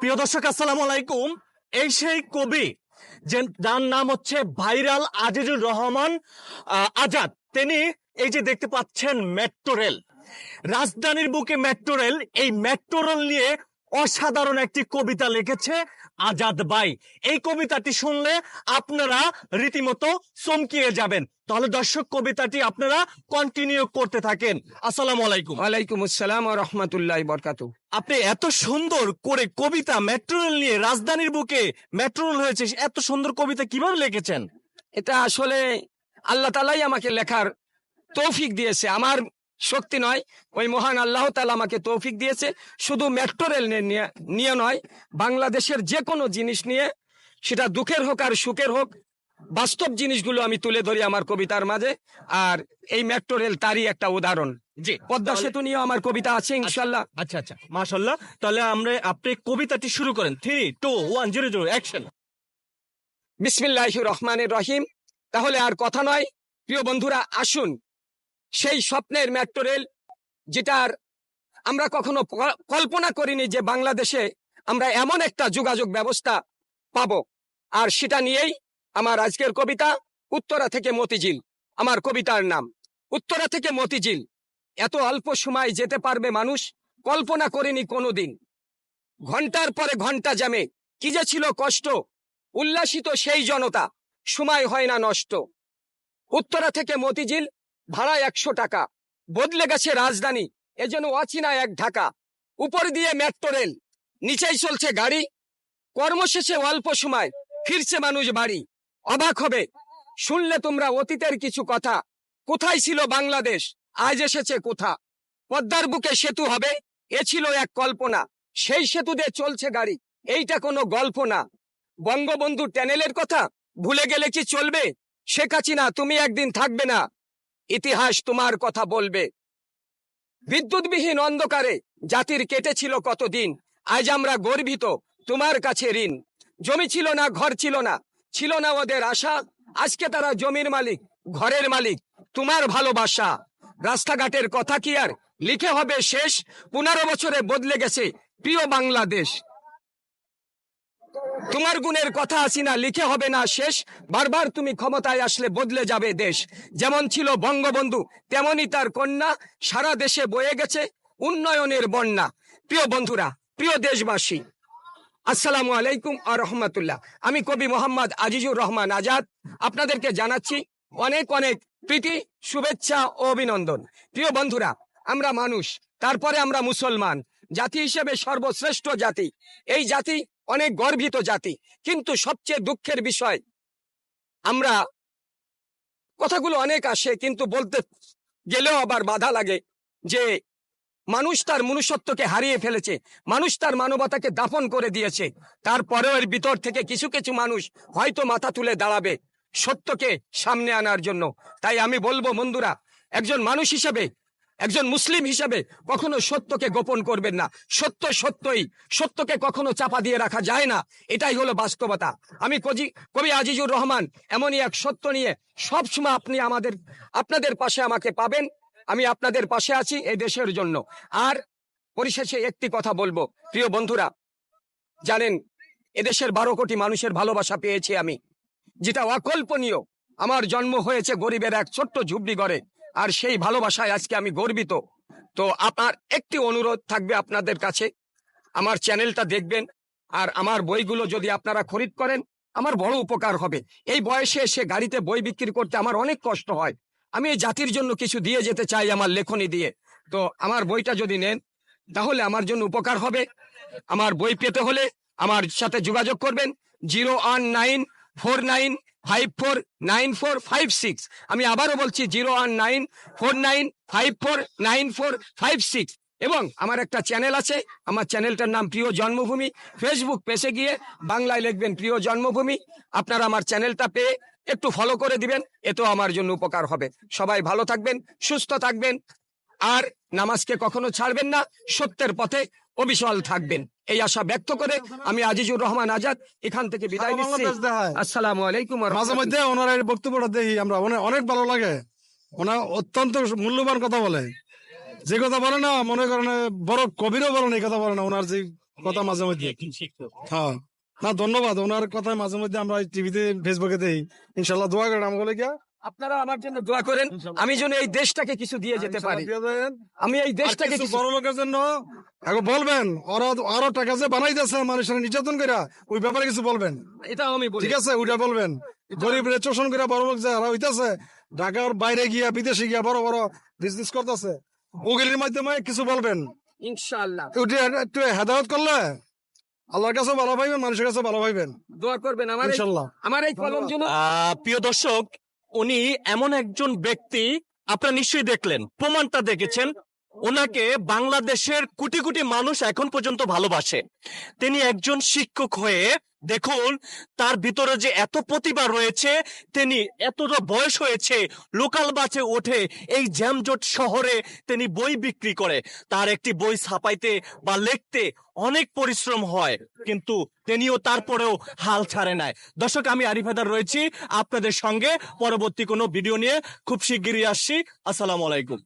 প্রিয় দর্শক, আসসালামু আলাইকুম। এই সেই কবি যে যার নাম হচ্ছে ভাইরাল আজিজুর রহমান আজাদ। তিনি এই যে দেখতে পাচ্ছেন মেট্রো রেল। রাজধানীর বুকে মেট্রো রেল, এই মেট্রো রেল নিয়ে অসাধারণ একটি কবিতা লিখেছে আজাদ বাই এই কবিতাটি শুনলে আপনারা রীতিমতো চমকিয়ে যাবেন। তাহলে দর্শক কবিতাটি আপনারা কন্টিনিউ করতে থাকেন। আসসালামু আলাইকুম। ওয়ালাইকুম আসসালাম ও রহমতুল্লাহ বরকাতু আপনি এত সুন্দর করে কবিতা মেট্রো রেল নিয়ে রাজধানীর বুকে মেট্রো রেল হয়েছে এত সুন্দর কবিতা কীভাবে লিখেছেন? এটা আসলে আল্লাহ তালাই আমাকে লেখার তৌফিক দিয়েছে। আমার শক্তি নয়। ওই মহান আল্লাহ তালা আমাকে তৌফিক দিয়েছে। শুধু মেট্রো রেল নিয়ে নিয়ে বাংলাদেশের যে কোনো জিনিস নিয়ে সেটা দুঃখের হোক আর সুখের হোক বাস্তব জিনিসগুলো আমি তুলে ধরি আমার কবিতার মাঝে। আর এই মেট্রো রেল তারই একটা উদাহরণ। জি পদ্মা সেতু নিয়ে আমার কবিতা আছে ইনশাল্লাহ আচ্ছা আচ্ছা মাশাল্লাহ তাহলে আমরা আপনি কবিতাটি শুরু করেন। Three two one zero zero action বিসমিল্লাহ রহমানের রহিম। তাহলে আর কথা নয়। প্রিয় বন্ধুরা আসুন। সেই স্বপ্নের মেট্রো রেল যেটার আমরা কখনো কল্পনা করিনি যে বাংলাদেশে আমরা এমন একটা যোগাযোগ ব্যবস্থা পাব। আর সেটা নিয়েই আমার আজকের কবিতা উত্তরা থেকে মতিঝিল, আমার কবিতার নাম। উত্তরা থেকে মতিঝিল, এত অল্প সময় যেতে পারবে মানুষ, কল্পনা করিনি কোনোদিন। ঘণ্টার পরে ঘণ্টা জ্যামে, কি যে ছিল কষ্ট, উল্লাসিত সেই জনতা, সময় হয় না নষ্ট। উত্তরা থেকে মতিঝিল ভাড়া একশো টাকা। বদলে গেছে রাজধানী। এ যেন অচিনা এক ঢাকা। উপর দিয়ে মেট্রো রেল। নিচেই চলছে গাড়ি। কর্মশেষে অল্প সময়। ফিরছে মানুষ বাড়ি। অবাক হবে। শুনলে তোমরা অতীতের কিছু কথা। কোথায় ছিল বাংলাদেশ? আজ এসেছে কোথা? পদ্মার বুকে সেতু হবে? এ ছিল এক কল্পনা। সেই সেতু দিয়ে চলছে গাড়ি। এইটা কোনো গল্প না। বঙ্গবন্ধু ট্যানেলের কথা? ভুলে গেলে কি চলবে? শেখ হাসিনা, তুমি একদিন থাকবে না। ইতিহাস তোমার কথা বলবে। বিদ্যুৎবিহীন অন্ধকারে জাতির কেটেছিল কতদিন? আজ আমরা গর্বিত, তোমার কাছে ঋণ। জমি ছিল না, ঘর ছিল না ছিল না ওদের আশা। আজকে তারা জমির মালিক, ঘরের মালিক, তোমার ভালোবাসা। রাস্তাঘাটের কথা কি আর? লিখে হবে শেষ। পনেরো বছরে বদলে গেছে প্রিয় বাংলাদেশ। তোমার গুণের কথা আসি না, লিখে হবে না শেষ। বারবার তুমি ক্ষমতায় আসলে বদলে যাবে দেশ। যেমন ছিল বঙ্গবন্ধু, তেমনই তার কন্যা সারা দেশে বয়ে গেছে উন্নয়নের বন্যা। প্রিয় বন্ধুরা, প্রিয় দেশবাসী, আসসালামু আলাইকুম আ রহমতুল্লাহ। আমি কবি মোহাম্মদ আজিজুর রহমান আজাদ। আপনাদেরকে জানাচ্ছি অনেক অনেক প্রীতি, শুভেচ্ছা ও অভিনন্দন। প্রিয় বন্ধুরা, আমরা মানুষ, তারপরে আমরা মুসলমান। জাতি হিসেবে সর্বশ্রেষ্ঠ জাতি। এই জাতি অনেক গর্বিত জাতি। কিন্তু সবচেয়ে দুঃখের বিষয়, আমরা, কথাগুলো অনেক আসে, কিন্তু বলতে গেলেও আবার বাধা লাগে যে, মানুষ তার মনুষ্যত্বকে হারিয়ে ফেলেছে, মানুষ তার মানবতাকে দাফন করে দিয়েছে, তারপরেও এর ভিতর থেকে কিছু কিছু মানুষ হয়তো মাথা তুলে দাঁড়াবে সত্যকে সামনে আনার জন্য। তাই আমি বলব বন্ধুরা, একজন মানুষ হিসেবে একজন মুসলিম হিসেবে কখনো সত্যকে গোপন করবেন না। সত্য সত্যই। সত্যকে কখনো চাপা দিয়ে রাখা যায় না। এটাই হলো বাস্তবতা। আমি কজি কবি আজিজুর রহমান, এমনই এক সত্য নিয়ে সবসময় আপনি আমাদের আপনাদের পাশে আমাকে পাবেন। আমি আপনাদের পাশে আছি এই দেশের জন্য। আর পরিশেষে একটি কথা বলব। প্রিয় বন্ধুরা, জানেন, এদেশের বারো কোটি মানুষের ভালোবাসা পেয়েছি আমি। যেটা অকল্পনীয়। আমার জন্ম হয়েছে গরিবের এক ছোট্ট ঝুপড়ি ঘরে। আর সেই ভালোবাসায় আজকে আমি গর্বিত। তো আপনার একটি অনুরোধ থাকবে আপনাদের কাছে। আমার চ্যানেলটা দেখবেন আর আমার বইগুলো যদি আপনারা খরিদ করেন, আমার বড় উপকার হবে। এই বয়সে এসে গাড়িতে বই বিক্রি করতে আমার অনেক কষ্ট হয়। আমি এই জাতির জন্য কিছু দিয়ে যেতে চাই আমার লেখনী দিয়ে। তো আমার বইটা যদি নেন, তাহলে আমার জন্য উপকার হবে। আমার বই পেতে হলে আমার সাথে যোগাযোগ করবেন। Zero one nine four nine five four nine four five six আমি আবারও বলছি zero one nine four nine five four nine four five six এবং আমার একটা চ্যানেল আছে, আমার চ্যানেলটার নাম প্রিয় জন্মভূমি। ফেসবুক পেজে গিয়ে বাংলায় লিখবেন প্রিয় জন্মভূমি। আপনারা আমার চ্যানেলটা পেয়ে একটু ফলো করে দিবেন এতেও আমার জন্য উপকার হবে। সবাই ভালো থাকবেন, সুস্থ থাকবেন, আর নামাজকে কখনো ছাড়বেন না, সত্যের পথে অবিচল থাকবেন। এই আশা ব্যক্ত করে আমি আজিজুর রহমান আজাদ এখান থেকে বিদায় নিচ্ছি। আসসালামু আলাইকুম মাঝে মধ্যে ওনার এই বক্তব্যটা দেখি আমরা অনেক অনেক ভালো লাগে। ওনার অত্যন্ত মূল্যবান কথা বলে। যে কথা বলে না মনে করেন বড় কবিরও বলেন এই কথা বলে না ওনার যে কথা মাঝে মধ্যে। হ্যাঁ। না ধন্যবাদ। ওনার কথা মাঝে মধ্যে আমরা টিভিতে ফেসবুকে দেই ইনশাল্লাহ দোয়া করেন আমাকে গিয়া। আপনারা আমার জন্য দোয়া করেন আমি যেন এই দেশটাকে কিছু দিয়ে যেতে পারি। আমি এই দেশটাকে কিছু কিছু বড় লোকের জন্য এখন বলবেন ওরা আরও টাকা যে বানাইতেছে মানুষের নির্যাতন করে ওই ব্যাপারে কিছু বলবেন? এটাও আমি ঠিক আছে ওইটা বলবেন। গরিব করে বড় লোক যারা হইতাছে ঢাকার বাইরে গিয়া বিদেশে গিয়া বড় বড় বিজনেস করতেছে ওগুলির মাধ্যমে কিছু বলবেন? ইনশাআল্লাহ। ওইটা একটু হেদায়ত করলে আল্লাহর কাছে ভালো পাইবেন মানুষের কাছে ভালো পাইবেন দোয়া করবেন। আমার আমার এই কলম প্রিয় দর্শক উনি এমন একজন ব্যক্তি আপনারা নিশ্চয়ই দেখলেন প্রমাণটা দেখেছেন। ওনাকে বাংলাদেশের কোটি কোটি মানুষ এখন পর্যন্ত ভালোবাসে। তিনি একজন শিক্ষক হয়ে, দেখুন, তার ভিতরে যে এত প্রতিভা রয়েছে, তিনি এতটা বয়স হয়েছে, লোকাল বাসে ওঠে, এই জ্যামজট শহরে তিনি বই বিক্রি করে। তার একটি বই ছাপাইতে বা লিখতে অনেক পরিশ্রম হয়, কিন্তু তিনিও তারপরেও হাল ছাড়ে নাই। দর্শক, আমি আরিফ হায়দার রয়েছি আপনাদের সঙ্গে। পরবর্তী কোনো ভিডিও নিয়ে খুব শিগগিরই আসছি। আসসালামু আলাইকুম।